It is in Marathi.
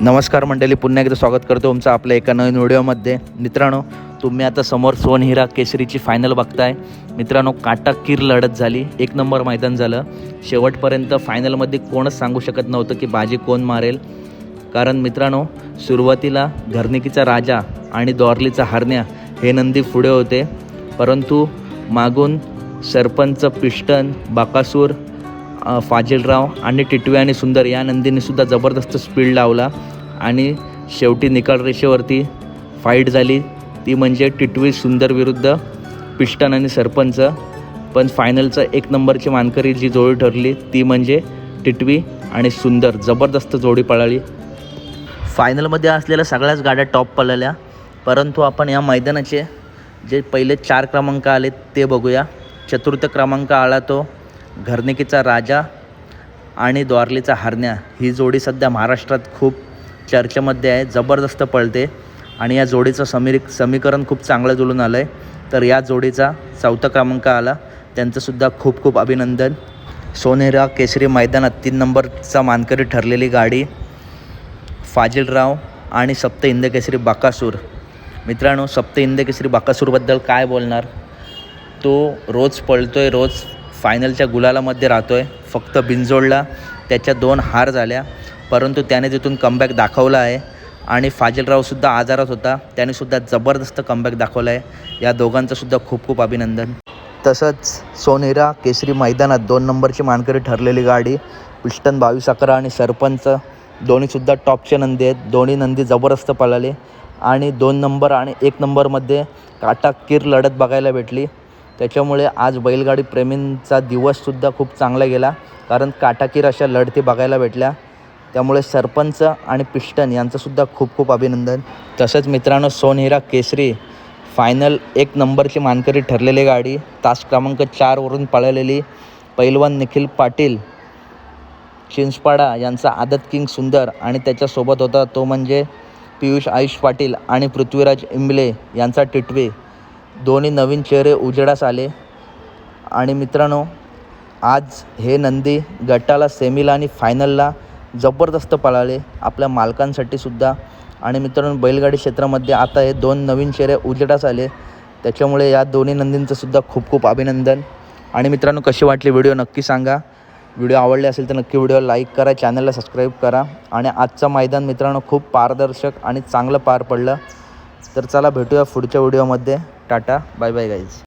नमस्कार मंडळी पुन्हा एकदा स्वागत करतो तुमचं आपल्या एका नवीन व्हिडिओमध्ये. मित्रांनो तुम्ही आता समोर सोनहिरा केसरीची फायनल बघताय. मित्रांनो काटाकीर लढत झाली. एक नंबर मैदान झालं. शेवटपर्यंत फायनलमध्ये कोणच सांगू शकत नव्हतं की बाजी कोण मारेल. कारण मित्रांनो सुरुवातीला घरणिकीचा राजा आणि दॉर्लीचा हरण्या हे नंदी पुढे होते. परंतु मागून सरपंच पिष्टन बाकासूर फाजिलराव आणि टिटवे आणि सुंदर या नंदीनेसुद्धा जबरदस्त स्पीड लावला. आणि शेवटी निकाल रेषेवरती फाईट झाली. ती म्हणजे टिटवी सुंदर विरुद्ध पिष्टन आणि सरपंच. पण फायनलचं एक नंबरची मानकरी जी जोडी ठरली ती म्हणजे टिटवी आणि सुंदर. जबरदस्त जोडी पळाली. फायनलमध्ये असलेल्या सगळ्याच गाड्या टॉप पळाल्या. परंतु आपण या मैदानाचे जे पहिले चार क्रमांक आले ते बघूया. चतुर्थ क्रमांक आला तो घरनिकीचा राजा आणि द्वारलीचा हरण्या. ही जोडी सध्या महाराष्ट्रात खूप चर्चेमध्ये आहे जबरदस्त पळते आणि या जोडीचं समीर समीकरण खूप चांगलं जुळून आलं आहे तर या जोडीचा चौथा क्रमांक आला. त्यांचंसुद्धा खूप खूप अभिनंदन. सोनेरा केसरी मैदानात तीन नंबरचा मानकरी ठरलेली गाडी फाजिलराव आणि सप्त इंदकेसरी बाकासूर. मित्रांनो सप्त इंदकेसरी बाकासूरबद्दल काय बोलणार? तो रोज पळतो आहे रोज फायनलच्या गुलालामध्ये राहतो आहे फक्त बिंजोडला त्याच्या दोन हार झाल्या. परंतु त्याने तिथून कमबॅक दाखवला आहे. आणि फाजिलरावसुद्धा आजारात होता. त्यानेसुद्धा जबरदस्त कमबॅक दाखवला आहे. या दोघांचंसुद्धा खूप खूप अभिनंदन. तसंच सोनेरा केसरी मैदानात दोन नंबरची मानकरी ठरलेली गाडी पिष्टन बावीस अकरा आणि सरपंच दोन्हीसुद्धा टॉपचे नंदी आहेत. दोन्ही नंदी जबरदस्त पळाले. आणि दोन नंबर आणि एक नंबरमध्ये काटाकीर लढत बघायला भेटली. त्याच्यामुळे आज बैलगाडी प्रेमींचा दिवससुद्धा खूप चांगला गेला. कारण काटाकीर अशा लढती बघायला भेटल्या. त्यामुळे सरपंच आणि पिष्टन यांचंसुद्धा खूप खूप अभिनंदन. तसंच मित्रांनो सोनहिरा केसरी फायनल एक नंबरची मानकरी ठरलेली गाडी. तास क्रमांक चारवरून पळालेली पैलवान निखिल पाटील चिंचपाडा यांचा आदत किंग सुंदर आणि त्याच्यासोबत होता तो म्हणजे पियुष आयुष पाटील आणि पृथ्वीराज इंबले यांचा टिटवे. दोन्ही नवीन चेहरे उजेडास आले. आणि मित्रांनो आज हे नंदी गटाला सेमीला आणि फायनलला जबरदस्त पळाले आपल्या मालकांसाठी सुद्धा. आणि मित्रांनो बैलगाडी क्षेत्रामध्ये आता हे दोन नवीन चेहरे उजेडास आले. त्याच्यामुळे या दोन्ही नंदींचं सुद्धा खूप खूप अभिनंदन. आणि मित्रांनो कशी वाटली व्हिडिओ नक्की सांगा. व्हिडिओ आवडले असेल तर नक्की व्हिडिओ लाईक करा चॅनलला सबस्क्राईब करा. आणि आजचं मैदान मित्रांनो खूप पारदर्शक आणि चांगलं पार पडलं. तर चला भेटूया पुढच्या व्हिडिओमध्ये. Tata bye bye guys